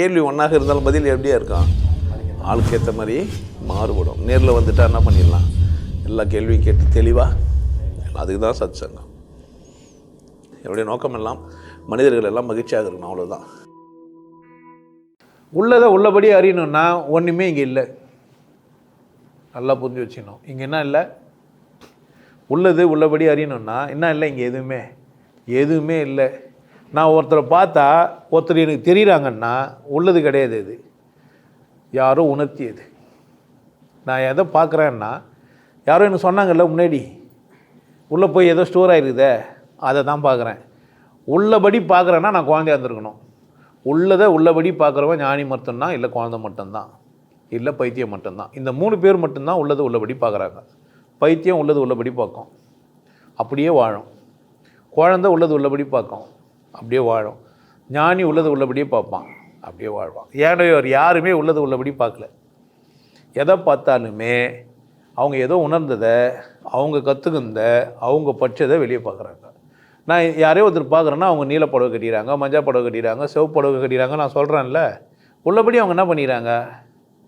கேள்வி ஒன்றாக இருந்தாலும் பதில் எப்படியா இருக்கும்? ஆளுக்கு ஏற்ற மாதிரி மாறுபடும். நேரில் வந்துட்டா என்ன பண்ணிடலாம்? எல்லா கேள்வியும் கேட்டு தெளிவாக அதுக்கு தான் சத் சங்கம் என்னுடைய நோக்கம் எல்லாம் மனிதர்கள் எல்லாம் மகிழ்ச்சியாக இருக்கணும் அவ்வளோதான் உள்ளதை உள்ளபடி அறியணும்னா ஒன்றுமே இங்கே இல்லை. நல்லா புரிஞ்சு வச்சுக்கணும். இங்கே என்ன இல்லை? உள்ளது உள்ளபடி அறியணும்னா என்ன இல்லை இங்கே எதுவுமே? எதுவுமே இல்லை. நான் ஒருத்தரை பார்த்தா ஒருத்தர் எனக்கு தெரிகிறாங்கன்னா உள்ளது கிடையாது இது. யாரோ உணர்த்தியது. நான் எதை பார்க்குறேன்னா யாரோ எனக்கு சொன்னாங்கல்ல முன்னாடி உள்ளே போய் ஏதோ ஸ்டோர் ஆகிருக்குதே அதை தான் பார்க்குறேன். உள்ளபடி பார்க்குறேன்னா நான் குழந்தையா இருந்திருக்கணும். உள்ளதை உள்ளபடி பார்க்குறவன் ஞானி மட்டும்தான் இல்லை குழந்தை மட்டும்தான் இல்லை பைத்தியம் மட்டும்தான். இந்த மூணு பேர் மட்டும்தான் உள்ளது உள்ளபடி பார்க்குறாங்க. பைத்தியம் உள்ளது உள்ளபடி பார்க்கும். அப்படியே வாழும். குழந்தை உள்ளது உள்ளபடி பார்க்கும். அப்படியே வாழும். ஞானி உள்ளது உள்ளபடியே பார்ப்பான். அப்படியே வாழ்வான். ஏனையோர் யாருமே உள்ளது உள்ளபடி பார்க்கல. எதை பார்த்தாலுமே அவங்க ஏதோ உணர்ந்ததை அவங்க கற்றுக்குந்த அவங்க பட்சதை வெளியே பார்க்குறாங்க. நான் யாரையோ ஒருத்தர் பார்க்குறேன்னா அவங்க நீல புடவை கட்டிடுறாங்க மஞ்சள் புடவை கட்டிடுறாங்க சிவப்பு புடவை கட்டிடுறாங்க நான் சொல்கிறேன்ல உள்ளபடி அவங்க என்ன பண்ணிடுறாங்க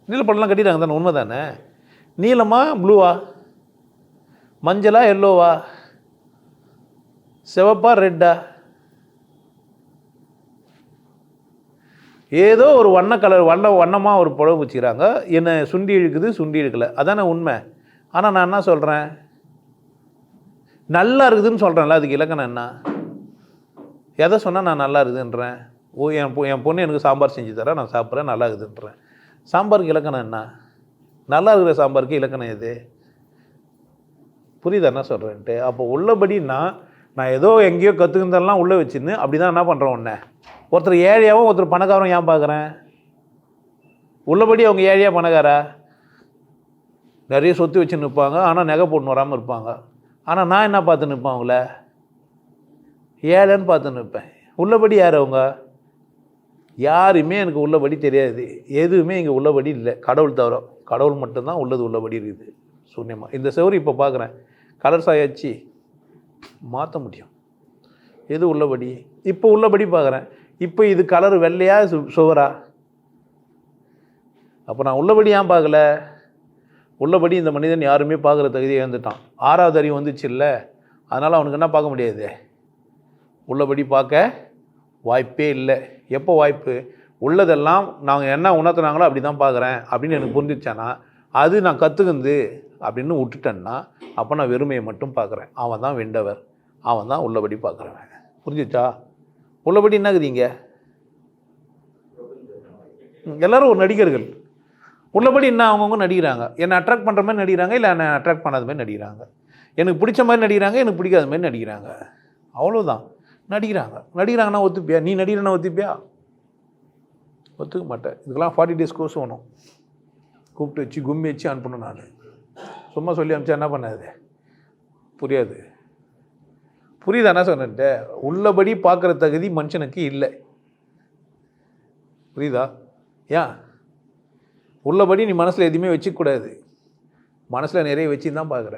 நீல படம்லாம் கட்டிடுறாங்க தானே உண்மை தானே நீளமா ப்ளூவா மஞ்சளா எல்லோவா சிவப்பா ரெட்டா ஏதோ ஒரு வண்ண கலர் வண்ண வண்ணமாக ஒரு புடவை வச்சுக்கிறாங்க என்னை சுண்டி இழுக்குது சுண்டி இழுக்கலை. அதானே உண்மை. ஆனால் நான் என்ன சொல்கிறேன் நல்லா இருக்குதுன்னு சொல்கிறேன்ல அதுக்கு இலக்கணம் என்ன? எதை சொன்னால் நான் நல்லா இருக்குதுன்றேன்? ஓ என் பொ- என் பொண்ணு எனக்கு சாம்பார் செஞ்சு தரேன் நான் சாப்பிட்றேன் நல்லா இருக்குதுன்றேன். சாம்பாருக்கு இலக்கணம் என்ன? நல்லா இருக்கிற சாம்பாருக்கு இலக்கணம் எது? புரியுதா என்ன சொல்கிறேன்ட்டு அப்போ உள்ளபடின்னா நான் ஏதோ எங்கேயோ கற்றுக்கிறதெல்லாம் உள்ளே வச்சுன்னு அப்படி தான் என்ன பண்ணுறேன் உன்னை? ஒருத்தர் ஏழையாகவும் ஒருத்தர் பணக்காரன் ஏன் பார்க்குறேன்? உள்ளபடி அவங்க ஏழையாக பணக்காரா? நிறைய சொத்து வச்சு நிற்பாங்க. ஆனால் நகை போட்டு வராமல் இருப்பாங்க. ஆனால் நான் என்ன பார்த்து நிற்பேன் அவங்கள? ஏழைன்னு பார்த்து நிற்பேன். உள்ளபடி யார் அவங்க? யாருமே எனக்கு உள்ளபடி தெரியாது. எதுவுமே இங்கே உள்ளபடி இல்லை. கடவுள் தவிர கடவுள் மட்டும்தான் உள்ளது உள்ளபடி இருக்குது. சூன்யமாக இந்த செவரு இப்போ பார்க்குறேன். கலர் சாயாச்சு மாற்ற முடியும். எது உள்ளபடி? இப்போ உள்ளபடி பார்க்குறேன். இப்போ இது கலர் வெள்ளையா சு சுவரா? அப்போ நான் உள்ளபடி ஏன் பார்க்கல? உள்ளபடி இந்த மனிதன் யாருமே பார்க்குற தகுதியை இழந்துட்டான். ஆறாவது அறிவு வந்துச்சு இல்லை? அதனால் அவனுக்கு என்ன பார்க்க முடியாது? உள்ளபடி பார்க்க வாய்ப்பே இல்லை. எப்போ வாய்ப்பு? உள்ளதெல்லாம் நாங்கள் என்ன உணர்த்துனாங்களோ அப்படி தான் பார்க்குறேன் அப்படின்னு எனக்கு புரிஞ்சிச்சானா அது நான் கற்றுக்குந்து அப்படின்னு விட்டுட்டேன்னா அப்போ நான் வெறுமையை மட்டும் பார்க்குறேன். அவன் தான் வெண்டவர். அவன் தான் உள்ளபடி பார்க்குறவன். புரிஞ்சிச்சா? உள்ளபடி என்னக்குதீங்க எல்லோரும் ஒரு நடிகர்கள். உள்ளபடி என்ன அவங்கவுங்க நடிக்கிறாங்க? என்னை அட்ராக்ட் பண்ணுற மாதிரி நடிக்கிறாங்க இல்லை என்னை அட்ராக்ட் பண்ணாத மாதிரி நடிக்கிறாங்க? எனக்கு பிடிச்ச மாதிரி நடிக்கிறாங்க எனக்கு பிடிக்காத மாதிரி நடிக்கிறாங்க. அவ்வளோதான் நடிக்கிறாங்க. நடிக்கிறாங்கன்னா ஒத்துப்பியா? நீ நடிகிறனா ஒத்துப்பியா? ஒத்துக்க மாட்டேன். இதுக்கெல்லாம் ஃபார்ட்டி டேஸ் கோர்ஸ் வேணும். கூப்பிட்டு வச்சு கும்மி வச்சு அனுப்பணும் நான். சும்மா சொல்லி அனுப்பிச்சா என்ன பண்ணாது? புரியாது. புரியுதா என்ன உள்ளபடி பார்க்குற தகுதி மனுஷனுக்கு இல்லை. புரியுதா? ஏன்? உள்ளபடி நீ மனசில் எதுவுமே வச்சுக்கூடாது மனசில் நிறைய வச்சு தான் பார்க்குற.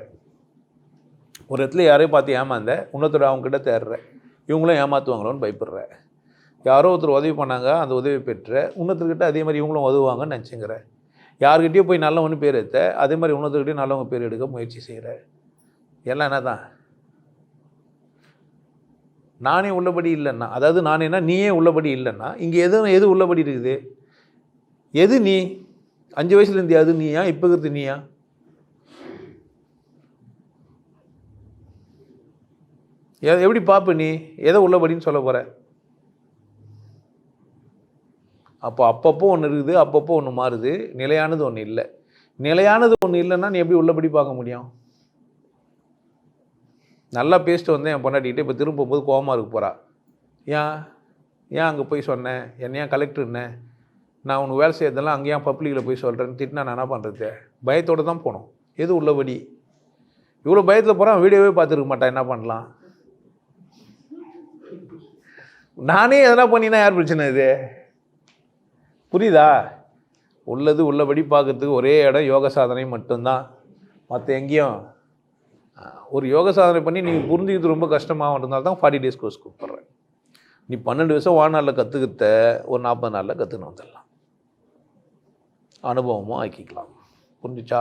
ஒரு இடத்துல யாரையும் பார்த்து ஏமாந்த இன்னொருத்தர் அவங்ககிட்ட தேடுற. இவங்களும் ஏமாற்றுவாங்களோன்னு பயப்படுற. யாரோ ஒருத்தர் உதவி பண்ணாங்க அந்த உதவி பெற்ற. இன்னொருத்தர்கிட்ட அதே மாதிரி இவங்களும் உதவுவாங்கன்னு நினச்சிங்கிற. யார்கிட்டயோ போய் நல்லவனு பேர் எடுத்த அதே மாதிரி இன்னொருத்தர்கிட்டயும் நல்லவங்க பேர் எடுக்க முயற்சி செய்கிற எல்லாம் என்ன தான் நானே உள்ளபடி இல்லைன்னா அதாவது நானேனா நீயே உள்ளபடி இல்லைன்னா இங்கே எது எது உள்ளபடி இருக்குது? எது நீ? அஞ்சு வயசுலேருந்து அது நீயா? இப்போ இருக்கிறது நீயா? எப்படி பார்ப்ப நீ? எதை உள்ளபடின்னு சொல்ல போகிற அப்போ அப்பப்போ ஒன்று இருக்குது அப்பப்போ ஒன்று மாறுது. நிலையானது ஒன்று இல்லை. நிலையானது ஒன்று இல்லைன்னா நீ எப்படி உள்ளபடி பார்க்க முடியும்? நல்லா பேசிட்டு வந்தேன் என் பொண்டாட்டிக்கிட்டே. இப்போ திரும்ப போது கோவமாக இருக்க போகிறா ஏன் ஏன் அங்கே போய் சொன்னேன் என்ன? ஏன் நான் உனக்கு வேலை செய்யறதெல்லாம் அங்கே பப்ளிக்கில் போய் சொல்கிறேன்னு திட்டினா நான் என்ன பண்ணுறது பயத்தோடு தான் போகணும் எது உள்ளபடி இவ்வளோ பயத்தில் போகிறான் வீடியோவே பார்த்துருக்க மாட்டான் என்ன பண்ணலாம்? நானே எதனா பண்ணினா யார் பிரச்சனை இது? புரியுதா? உள்ளது உள்ளபடி பார்க்கறதுக்கு ஒரே இடம் யோக சாதனை மட்டும்தான். மற்ற எங்கேயும் ஒரு யோக சாதனை பண்ணி நீங்கள் புரிஞ்சுக்கிறது ரொம்ப கஷ்டமாக இருந்தால் தான் ஃபார்ட்டி டேஸ் கோர்ஸ் கூப்பிட்றேன். நீ பன்னெண்டு வருஷம் வாழ்நாளில் கற்றுக்கிட்ட ஒரு நாற்பது நாளில் கற்றுன்னு வந்துடலாம். அனுபவமும் ஆக்கிக்கலாம். புரிஞ்சுச்சா?